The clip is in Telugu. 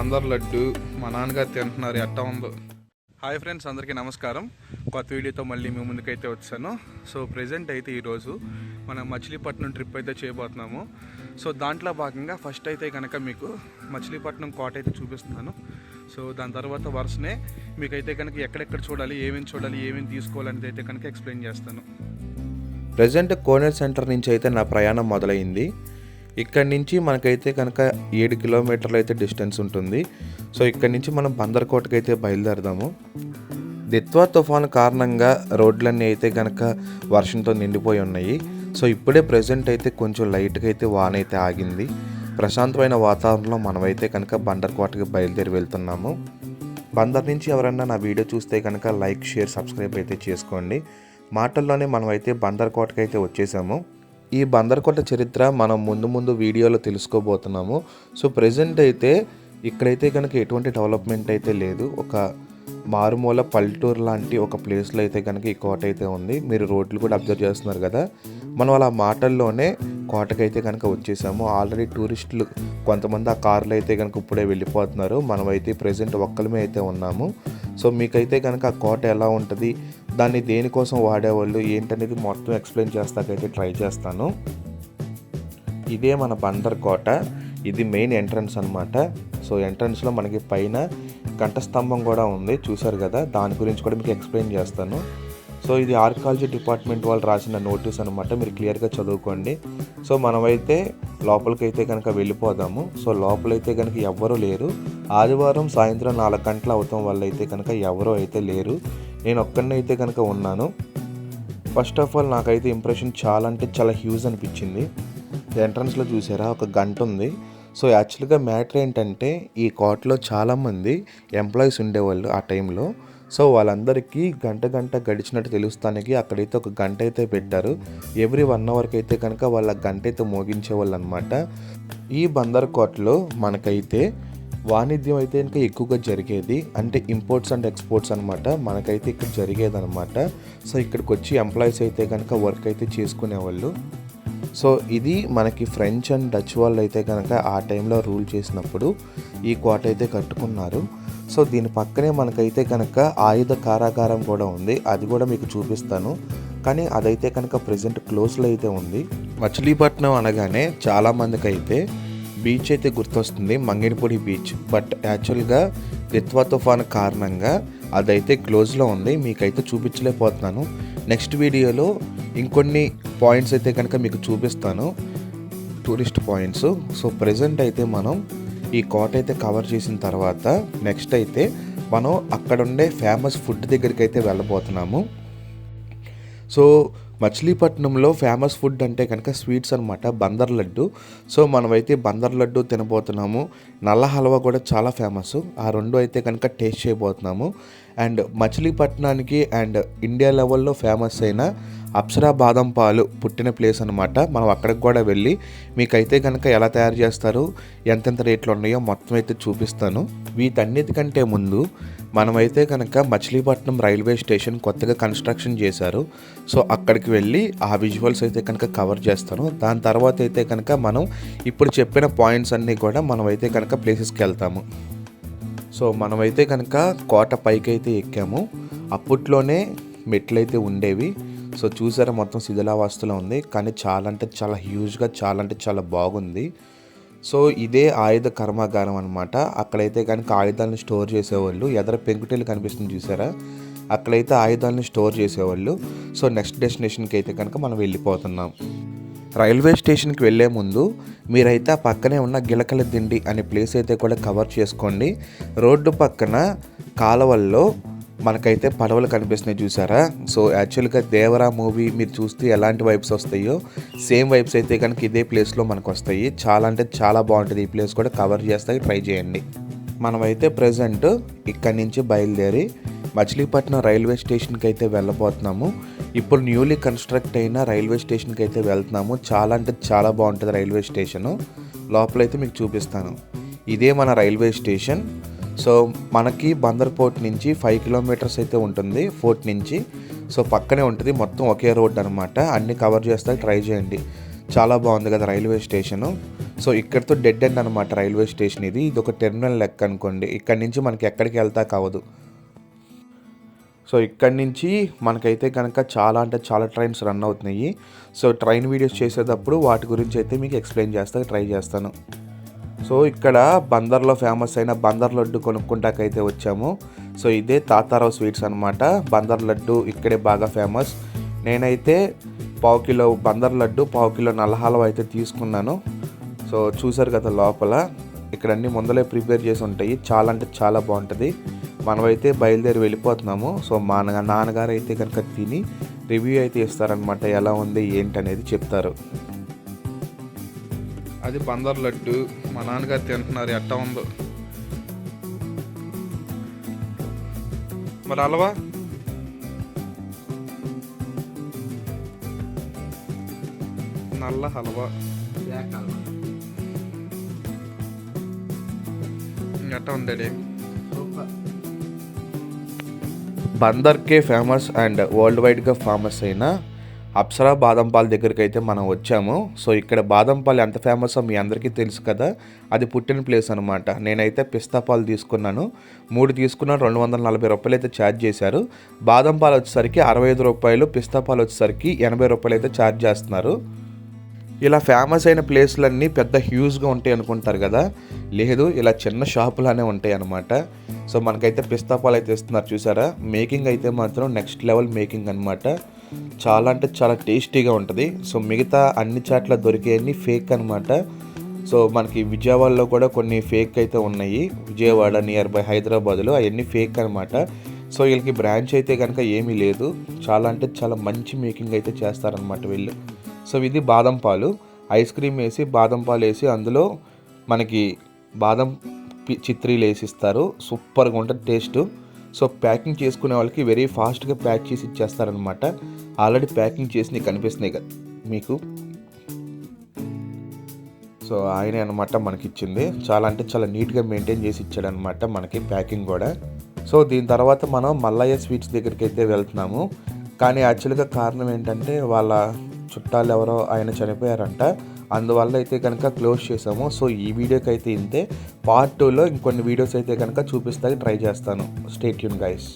బందర్ లడ్డు మా నాన్నగారు తింటున్నారు ఎట్ట ఉందో. హాయ్ ఫ్రెండ్స్ అందరికీ నమస్కారం. కొత్త వీడియోతో మళ్ళీ మీ ముందుకైతే వచ్చాను. సో ప్రజెంట్ అయితే ఈరోజు మనం మచిలీపట్నం ట్రిప్ అయితే చేయబోతున్నాము. సో దాంట్లో భాగంగా ఫస్ట్ అయితే కనుక మీకు మచిలీపట్నం కోట అయితే చూపిస్తున్నాను. సో దాని తర్వాత వరుసనే మీకైతే కనుక ఎక్కడెక్కడ చూడాలి ఏమేమి చూడాలి ఏమేమి తీసుకోవాలనేది అయితే కనుక ఎక్స్ప్లెయిన్ చేస్తాను. ప్రజెంట్ కోనేరు సెంటర్ నుంచి అయితే నా ప్రయాణం మొదలైంది. ఇక్కడ నుంచి మనకైతే కనుక ఏడు కిలోమీటర్లు అయితే డిస్టెన్స్ ఉంటుంది. సో ఇక్కడ నుంచి మనం బందర్కోటకి అయితే బయలుదేరదాము. దిత్వా తుఫాను కారణంగా రోడ్లన్నీ అయితే కనుక వర్షంతో నిండిపోయి ఉన్నాయి. సో ఇప్పుడే ప్రజెంట్ అయితే కొంచెం లైట్గా అయితే వాన అయితే ఆగింది. ప్రశాంతమైన వాతావరణంలో మనమైతే కనుక బందర్కోటకి బయలుదేరి వెళ్తున్నాము. బందర్ నుంచి ఎవరన్నా నా వీడియో చూస్తే కనుక లైక్ షేర్ సబ్స్క్రైబ్ అయితే చేసుకోండి. మాటల్లోనే మనమైతే బందర్కోటకి అయితే వచ్చేసాము. ఈ బందర్కోట చరిత్ర మనం ముందు ముందు వీడియోలో తెలుసుకోబోతున్నాము. సో ప్రజెంట్ అయితే ఇక్కడైతే కనుక ఎటువంటి డెవలప్మెంట్ అయితే లేదు. ఒక మారుమూల పల్లెటూరు లాంటి ఒక ప్లేస్లో అయితే కనుక ఈ కోట అయితే ఉంది. మీరు రోడ్లు కూడా అబ్జర్వ్ చేస్తున్నారు కదా. మనం అలా మాటల్లోనే కోటకైతే కనుక వచ్చేసాము. ఆల్రెడీ టూరిస్టులు కొంతమంది ఆ కార్లు అయితే కనుక ఇప్పుడే వెళ్ళిపోతున్నారు. మనమైతే ప్రజెంట్ ఒక్కలమే అయితే ఉన్నాము. సో మీకైతే కనుక ఆ కోట ఎలా ఉంటుంది దాన్ని దేనికోసం వాడేవాళ్ళు ఏంటనేది మొత్తం ఎక్స్ప్లెయిన్ చేస్తాకైతే ట్రై చేస్తాను. ఇదే మన బందర్ కోట ఇది మెయిన్ ఎంట్రన్స్ అనమాట సో ఎంట్రన్స్లో మనకి పైన కంఠస్తంభం కూడా ఉంది చూసారు కదా? దాని గురించి కూడా మీకు ఎక్స్ప్లెయిన్ చేస్తాను. సో ఇది ఆర్కాలజీ డిపార్ట్మెంట్ వాళ్ళు రాసిన నోటీస్ అనమాట మీరు క్లియర్గా చదువుకోండి. సో మనమైతే లోపలికైతే కనుక వెళ్ళిపోదాము. సో లోపలైతే కనుక ఎవ్వరూ లేరు. ఆదివారం సాయంత్రం నాలుగు గంటలు అవటం వల్ల అయితే కనుక ఎవరూ అయితే లేరు. నేను ఒక్కడిని అయితే కనుక ఉన్నాను. ఫస్ట్ ఆఫ్ ఆల్ నాకైతే ఇంప్రెషన్ చాలా అంటే చాలా హ్యూజ్ అనిపించింది. ఎంట్రన్స్లో చూసారా? ఒక గంట ఉంది. సో యాక్చువల్గా మ్యాటర్ ఏంటంటే ఈ కోర్టులో చాలామంది ఎంప్లాయీస్ ఉండేవాళ్ళు ఆ టైంలో. సో వాళ్ళందరికీ గంట గంట గడిచినట్టు తెలుస్తానికి అక్కడైతే ఒక గంట అయితే పెట్టారు. ఎవ్రీ వన్ అవర్కి అయితే కనుక వాళ్ళ గంట అయితే మోగించేవాళ్ళు అనమాట ఈ బందర్ కోటలో మనకైతే వాణిజ్యం అయితే ఇంకా ఎక్కువగా జరిగేది. అంటే ఇంపోర్ట్స్ అండ్ ఎక్స్పోర్ట్స్ అనమాట. మనకైతే ఇక్కడ జరిగేది అనమాట సో ఇక్కడికి వచ్చి ఎంప్లాయీస్ అయితే కనుక వర్క్ అయితే చేసుకునేవాళ్ళు. సో ఇది మనకి ఫ్రెంచ్ అండ్ డచ్ వాళ్ళు అయితే కనుక ఆ టైంలో రూల్ చేసినప్పుడు ఈ కోట అయితే కట్టుకున్నారు. సో దీని పక్కనే మనకైతే కనుక ఆయుధ కారాగారం కూడా ఉంది. అది కూడా మీకు చూపిస్తాను. కానీ అదైతే కనుక ప్రజెంట్ క్లోజ్లో అయితే ఉంది. మచిలీపట్నం అనగానే చాలామందికి అయితే బీచ్ అయితే గుర్తొస్తుంది. మంగినపూడి బీచ్. బట్ యాక్చువల్గా రిత్వా తుఫాన్ కారణంగా అదైతే క్లోజ్లో ఉంది. మీకైతే చూపించలేకపోతున్నాను. నెక్స్ట్ వీడియోలో ఇంకొన్ని పాయింట్స్ అయితే కనుక మీకు చూపిస్తాను. Tourist points. సో ప్రజెంట్ అయితే మనం ఈ కోట అయితే కవర్ చేసిన తర్వాత నెక్స్ట్ అయితే మనం అక్కడ ఉండే ఫేమస్ ఫుడ్ దగ్గరికి అయితే వెళ్ళబోతున్నాము. సో మచిలీపట్నంలో ఫేమస్ ఫుడ్ అంటే కనుక స్వీట్స్ అనమాట బందర్ లడ్డు. సో మనమైతే బందర్ లడ్డు తినబోతున్నాము. నల్ల హల్వా కూడా చాలా ఫేమస్. ఆ రెండు అయితే కనుక టేస్ట్ చేయబోతున్నాము. అండ్ మచిలీపట్నానికి అండ్ ఇండియా లెవెల్లో ఫేమస్ అయిన అప్సరా బాదం పాలు పుట్టిన ప్లేస్ అనమాట మనం అక్కడికి కూడా వెళ్ళి మీకైతే కనుక ఎలా తయారు చేస్తారు ఎంతెంత రేట్లు ఉన్నాయో మొత్తం అయితే చూపిస్తాను. వీటన్నిటికంటే ముందు మనమైతే కనుక మచిలీపట్నం రైల్వే స్టేషన్ కొత్తగా కన్స్ట్రక్షన్ చేశారు. సో అక్కడికి వెళ్ళి ఆ విజువల్స్ అయితే కనుక కవర్ చేస్తాను. దాని తర్వాత అయితే కనుక మనం ఇప్పుడు చెప్పిన పాయింట్స్ అన్నీ కూడా మనమైతే కనుక ప్లేసెస్కి వెళ్తాము. సో మనమైతే కనుక కోట పైకి అయితే ఎక్కాము. అప్పట్లోనే మెట్లయితే ఉండేవి. సో చూసారా మొత్తం శిథిలావస్థలో ఉంది. కానీ చాలా అంటే చాలా హ్యూజ్గా చాలా అంటే చాలా బాగుంది. సో ఇదే ఆయుధ కర్మాగారం అనమాట అక్కడైతే కనుక ఆయుధాలను స్టోర్ చేసేవాళ్ళు. ఎదర పెంకుటిల్లు కనిపిస్తుంది చూసారా? అక్కడైతే ఆయుధాలను స్టోర్ చేసేవాళ్ళు. సో నెక్స్ట్ డెస్టినేషన్కి అయితే కనుక మనం వెళ్ళిపోతున్నాం. రైల్వే స్టేషన్కి వెళ్ళే ముందు మీరైతే ఆ పక్కనే ఉన్న గిలకల దిండి అనే ప్లేస్ అయితే కూడా కవర్ చేసుకోండి. రోడ్డు పక్కన కాలవల్లో మనకైతే పడవలు కనిపిస్తున్నాయి చూసారా? సో యాక్చువల్గా దేవరా మూవీ మీరు చూస్తే ఎలాంటి వైబ్స్ వస్తాయో సేమ్ వైబ్స్ అయితే కనుక ఇదే ప్లేస్లో మనకు వస్తాయి చాలా అంటే చాలా బాగుంటుంది. ఈ ప్లేస్ కూడా కవర్ చేస్తాయి ట్రై చేయండి. మనమైతే ప్రజెంట్ ఇక్కడి నుంచి బయలుదేరి మచిలీపట్నం రైల్వే స్టేషన్కి అయితే వెళ్ళబోతున్నాము. ఇప్పుడు న్యూలీ కన్స్ట్రక్ట్ అయిన రైల్వే స్టేషన్కి అయితే వెళ్తున్నాము. చాలా అంటే చాలా బాగుంటుంది రైల్వే స్టేషను. లోపలైతే మీకు చూపిస్తాను. ఇదే మన రైల్వే స్టేషన్. సో మనకి బందర్ పోర్ట్ నుంచి ఫైవ్ కిలోమీటర్స్ అయితే ఉంటుంది ఫోర్ట్ నుంచి. సో పక్కనే ఉంటుంది మొత్తం ఒకే రోడ్ అనమాట అన్ని కవర్ చేస్తే ట్రై చేయండి. చాలా బాగుంది కదా రైల్వే స్టేషను. సో ఇక్కడితో డెడ్ ఎండ్ అనమాట రైల్వే స్టేషన్ ఇది. ఇది ఒక టెర్మినల్ లెక్క అనుకోండి. ఇక్కడ నుంచి మనకి ఎక్కడికి వెళ్తా కావదు. సో ఇక్కడి నుంచి మనకైతే కనుక చాలా అంటే చాలా ట్రైన్స్ రన్ అవుతున్నాయి. సో ట్రైన్ వీడియోస్ చేసేటప్పుడు వాటి గురించి అయితే మీకు ఎక్స్ప్లెయిన్ చేస్తా ట్రై చేస్తాను. సో ఇక్కడ బందర్లో ఫేమస్ అయిన బందర్ లడ్డు కొనుక్కుంటాకైతే వచ్చాము. సో ఇదే తాతారావు స్వీట్స్ అనమాట బందర్ లడ్డు ఇక్కడే బాగా ఫేమస్. నేనైతే పావు కిలో బందర్ లడ్డు పావు కిలో నల్లహాలవ అయితే తీసుకున్నాను. సో చూసారు కదా లోపల ఇక్కడ అన్ని ముందలే ప్రిపేర్ చేసి ఉంటాయి. చాలా అంటే చాలా బాగుంటుంది. మనమైతే బయలుదేరి వెళ్ళిపోతున్నాము. సో మా నాన్నగారు అయితే కనుక తిని రివ్యూ అయితే ఇస్తారనమాట ఎలా ఉంది ఏంటనేది చెప్తారు. అది బందర్ లడ్డు. మా నాన్నగారు తింటున్నారు ఎట్ట ఉందో. మరి అలవా? నల్ల హల్వా. ఎట్ట ఉంది బందర్కే ఫేమస్ అండ్ వరల్డ్ వైడ్గా ఫేమస్ అయిన అప్సరా బాదంపాల్ దగ్గరికి అయితే మనం వచ్చాము. సో ఇక్కడ బాదంపాలు ఎంత ఫేమసో మీ అందరికీ తెలుసు కదా. అది పుట్టిన ప్లేస్ అనమాట నేనైతే పిస్తా పాలు తీసుకున్నాను. మూడు తీసుకున్నాను రెండు వందల నలభై రూపాయలు అయితే ఛార్జ్ చేశారు. బాదం పాలు వచ్చేసరికి అరవై ఐదు రూపాయలు పిస్తా పాలు వచ్చేసరికి ఎనభై రూపాయలు అయితే ఛార్జ్ చేస్తున్నారు. ఇలా ఫేమస్ అయిన ప్లేస్లన్నీ పెద్ద హ్యూజ్గా ఉంటాయి అనుకుంటారు కదా. లేదు ఇలా చిన్న షాపులానే ఉంటాయి అనమాట సో మనకైతే పిస్తా పాలు అయితే ఇస్తున్నారు చూసారా. మేకింగ్ అయితే మాత్రం నెక్స్ట్ లెవెల్ మేకింగ్ అనమాట చాలా అంటే చాలా టేస్టీగా ఉంటుంది. సో మిగతా అన్ని చాట్ల దొరికేవన్నీ ఫేక్ అనమాట సో మనకి విజయవాడలో కూడా కొన్ని ఫేక్ అయితే ఉన్నాయి. విజయవాడ నియర్ బై హైదరాబాద్లో అవన్నీ ఫేక్ అనమాట సో వీళ్ళకి బ్రాంచ్ అయితే కనుక ఏమీ లేదు. చాలా అంటే చాలా మంచి మేకింగ్ అయితే చేస్తారనమాట వీళ్ళు. సో ఇది బాదం పాలు. ఐస్ క్రీమ్ వేసి బాదం పాలు వేసి అందులో మనకి బాదం పి- చిత్రీలు వేసి ఇస్తారు సూపర్గా ఉంటుంది టేస్ట్. సో ప్యాకింగ్ చేసుకునే వాళ్ళకి వెరీ ఫాస్ట్గా ప్యాక్ చేసి ఇచ్చేస్తారనమాట ఆల్రెడీ ప్యాకింగ్ చేసి నీకు కనిపిస్తున్నాయి కదా మీకు. సో ఆయనే అనమాట మనకి ఇచ్చింది చాలా అంటే చాలా నీట్గా మెయింటైన్ చేసి ఇచ్చాడనమాట మనకి ప్యాకింగ్ కూడా. సో దీని తర్వాత మనం మల్లయ్య స్వీట్స్ దగ్గరికి అయితే వెళ్తున్నాము. కానీ యాక్చువల్గా కారణం ఏంటంటే వాళ్ళ చుట్టాలు ఎవరో ఆయన చనిపోయారంట. అందువల్ల అయితే కనుక క్లోజ్ చేసాము. సో ఈ వీడియోకి అయితే ఇంతే. పార్ట్ టూలో ఇంకొన్ని వీడియోస్ అయితే కనుక చూపిస్తాకి ట్రై చేస్తాను. స్టేట్ యూన్ గైస్